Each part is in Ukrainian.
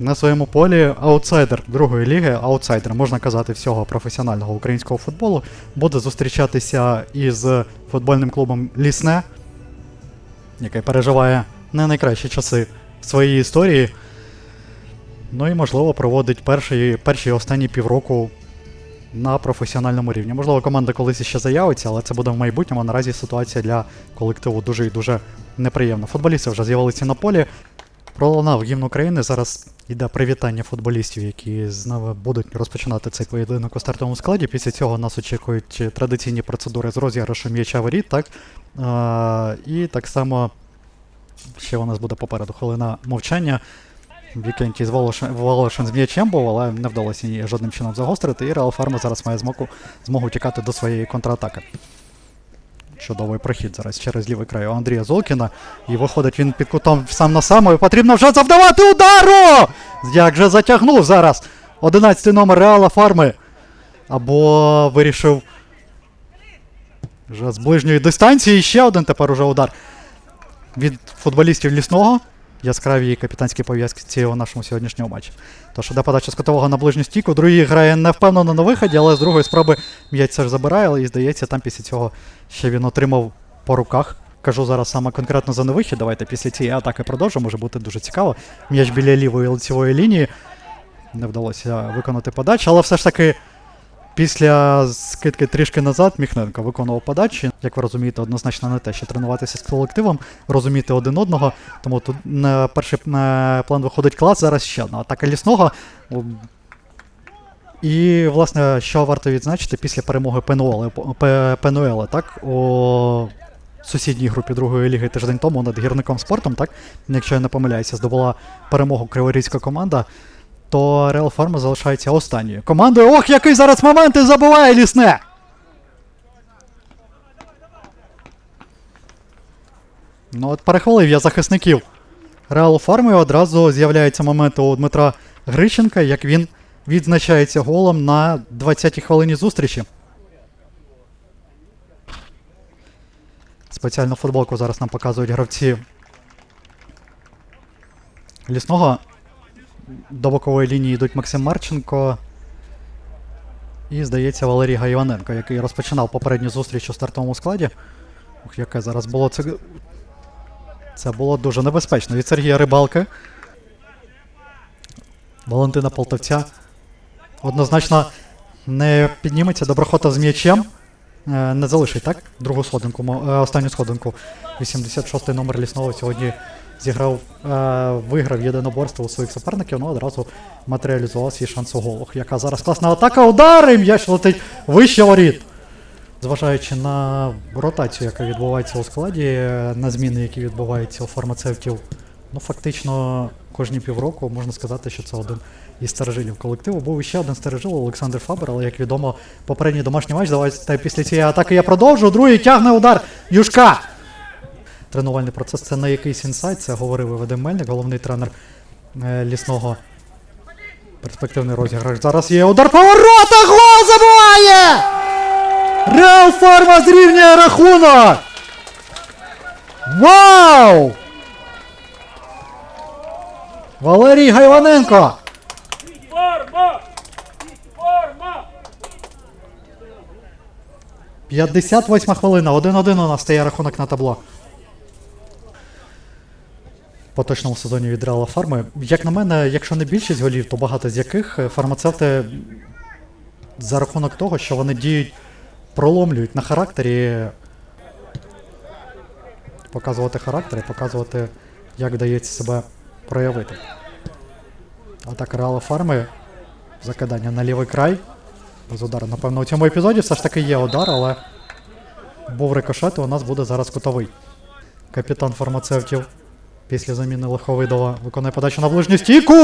на своєму полі аутсайдер другої ліги, аутсайдер, можна казати, всього професіонального українського футболу, буде зустрічатися із футбольним клубом Лісне, який переживає не найкращі часи своєї історії. Ну і, можливо, проводить перші, перші і останні півроку на професіональному рівні. Можливо, команда колись ще заявиться, але це буде в майбутньому. Наразі ситуація для колективу дуже і дуже неприємна. Футболісти вже з'явилися на полі. Пролунав гімн України. Зараз йде привітання футболістів, які з нами будуть розпочинати цей поєдинок у стартовому складі. Після цього нас очікують традиційні процедури з розіграшу м'яча воріт, так? А, і так само ще у нас буде попереду хвилина мовчання. Вікенті з Волошин з м'ячем був, але не вдалося її жодним чином загострити. І Реал Фарма зараз має змогу, змогу тікати до своєї контратаки. Чудовий прохід зараз через лівий край у Андрія Золкіна. І виходить він під кутом сам на сам. І потрібно вже завдавати удару! Як же затягнув зараз 11 номер Реала Фарми. Або вирішив. Вже з ближньої дистанції ще один тепер уже удар від футболістів лісного. Яскраві капітанські пов'язки у нашому сьогоднішньому матчі. Тож іде подача з котового на ближню стійку. Другий грає невпевнено на виході, але з другої спроби м'яч все ж забирає, і здається, там після цього ще він отримав по руках. Кажу зараз саме конкретно за невихід. Давайте після цієї атаки продовжимо, може бути дуже цікаво. М'яч біля лівої лицевої лінії. Не вдалося виконати подачу, але все ж таки після скидки трішки назад Міхненко виконував подачі. Як ви розумієте, однозначно не те, що тренуватися з колективом, розуміти один одного. Тому тут на перший е, план виходить клас. Зараз ще одна атака лісного. І, власне, що варто відзначити після перемоги Пенуели, П- Пенуели так, у сусідній групі другої ліги тиждень тому над гірником спортом, так, якщо я не помиляюся, здобула перемогу криворізька команда то Реал Фарма залишається останньою командою. Ох, який зараз момент і забуває лісне! Ну от перехвалив я захисників Реал Фарми. Одразу з'являється момент у Дмитра Грищенка, як він відзначається голом на 20-й хвилині зустрічі. Спеціальну футболку зараз нам показують гравці лісного до бокової лінії йдуть Максим Марченко. І, здається, Валерій Гайваненко, який розпочинав попередню зустріч у стартовому складі. Ух, яке зараз було це. Це було дуже небезпечно. Від Сергія Рибалки. Валентина Полтавця. Однозначно не підніметься доброхота з м'ячем. Е, Не залишить, так? Другу сходинку, е, останню сходинку. 86-й номер лісного сьогодні зіграв, е, виграв єдиноборство у своїх суперників, ну одразу матеріалізував свій шанс у голах. Яка зараз класна атака, удари, м'яч летить вище воріт. Зважаючи на ротацію, яка відбувається у складі, на зміни, які відбуваються у фармацевтів, ну фактично кожні півроку можна сказати, що це один із старожилів колективу. Був ще один старожил Олександр Фабер, але як відомо, попередній домашній матч. Давайте після цієї атаки я продовжу. Другий тягне удар Юшка. Тренувальний процес це не якийсь інсайт, це говорив Вадим Мельник, головний тренер е, лісного. Перспективний розіграш. Зараз є удар по воротах! Гол забиває! Реал Фарма зрівнює рахунок! Вау! Валерій Гайваненко! Форма! Форма! 58 хвилина, 1-1 у нас стає рахунок на табло. По точному сезоні від Реала Фарми. Як на мене, якщо не більшість голів, то багато з яких е, фармацевти за рахунок того, що вони діють, проломлюють на характері. Показувати характер і показувати, як вдається себе проявити. Атака Реала Фарми. Закидання на лівий край. Без удару. Напевно, у цьому епізоді все ж таки є удар, але був рикошет, і у нас буде зараз кутовий. Капітан фармацевтів після заміни Лиховидова виконує подачу на ближню стійку!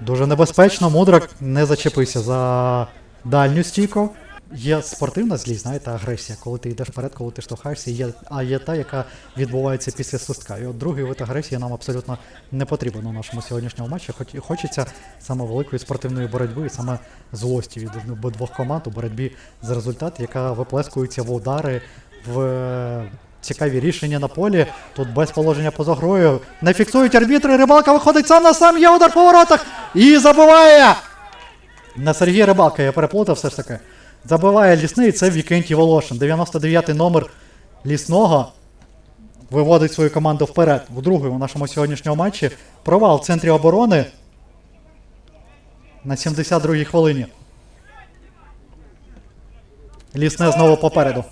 Дуже небезпечно, Мудрак не зачепився за дальню стійку. Є спортивна злість, знаєте, агресія, коли ти йдеш вперед, коли ти штовхаєшся, є, а є та, яка відбувається після свистка. І от другий вид агресії нам абсолютно не потрібен у нашому сьогоднішньому матчі. Хоч хочеться саме великої спортивної боротьби і саме злості від обидвох команд у боротьбі за результат, яка виплескується в удари, в цікаві рішення на полі. Тут без положення поза грою. Не фіксують арбітри. Рибалка виходить сам на сам. Є удар по воротах. І забиває! На Сергія Рибалка я переплутав все ж таки. Забиває лісний, це Вікентій Волошин. 99-й номер лісного виводить свою команду вперед. В другому нашому сьогоднішньому матчі. Провал в центрі оборони на 72-й хвилині. Лісне знову попереду.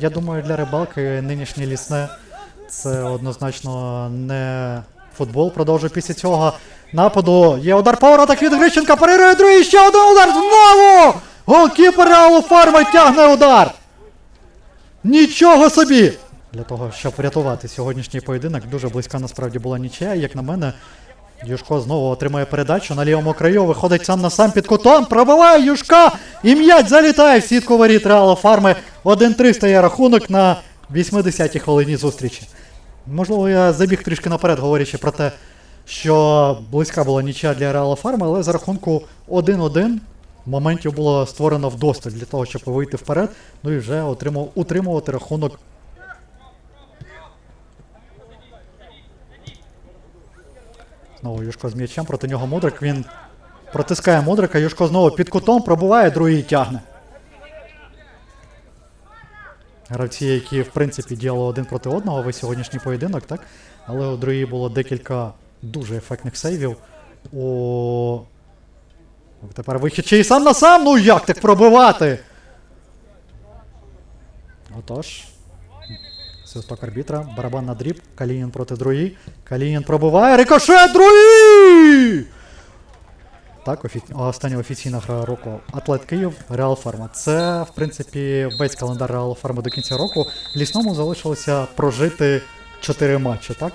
Я думаю, для рибалки нинішнє лісне це однозначно не футбол. Продовжує після цього нападу. Є удар по воротах від Грищенка. Перерує другий. Ще один удар. Знову! Голкіпер Реалу Фарма тягне удар. Нічого собі! Для того, щоб врятувати сьогоднішній поєдинок, дуже близька насправді була нічия. Як на мене, Юшко знову отримує передачу на лівому краю, виходить сам на сам під кутом, пробиває Юшка і м'яч залітає в сітку воріт Реала Фарми. 1-3 стає рахунок на 80-й хвилині зустрічі. Можливо, я забіг трішки наперед, говорячи про те, що близька була нічия для Реала Фарми, але за рахунку 1-1 моментів було створено вдосталь для того, щоб вийти вперед, ну і вже отримав, утримувати рахунок Знову Юшко з м'ячем, проти нього Мудрик. Він протискає Мудрика, Юшко знову під кутом пробуває, другий тягне. Гравці, які в принципі діяли один проти одного, весь сьогоднішній поєдинок, так? Але у другій було декілька дуже ефектних сейвів. У... Тепер вихід ще й сам на сам. Ну як так пробивати? Отож. Свисток арбітра, барабан на дріб, Калінін проти Друї. Калінін пробуває. рикошет Друї! Так, офі... остання офіційна гра року Атлет Київ, Реал Фарма. Це, в принципі, весь календар Реал Фарма до кінця року. Лісному залишилося прожити 4 матчі, так?